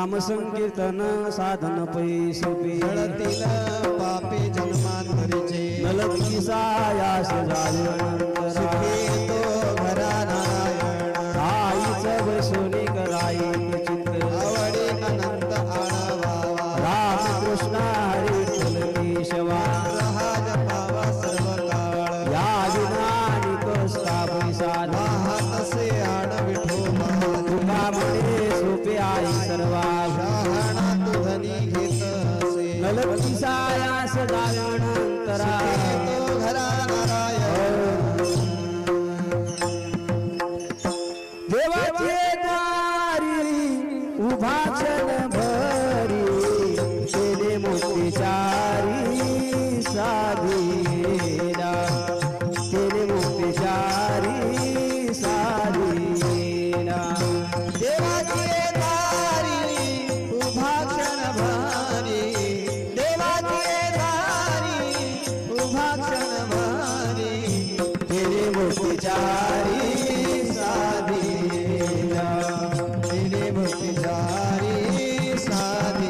नाम संकीर्तन साधन पै। सोपे जळतील पापे जन्मांतरीचे। नलकी सायास झाले सुखी तो घरा नारायण आईच बसोनी कराई चित्र आवडी अनंत आळवावा। राम कृष्ण हरी केशवा। रहाज पावा सर्व काळ या पैसा सर्वा सायास दारणांतरा तो घरा नारायण देवाचे दारी भरी मोठीच्या मुक्ती चारी साधी.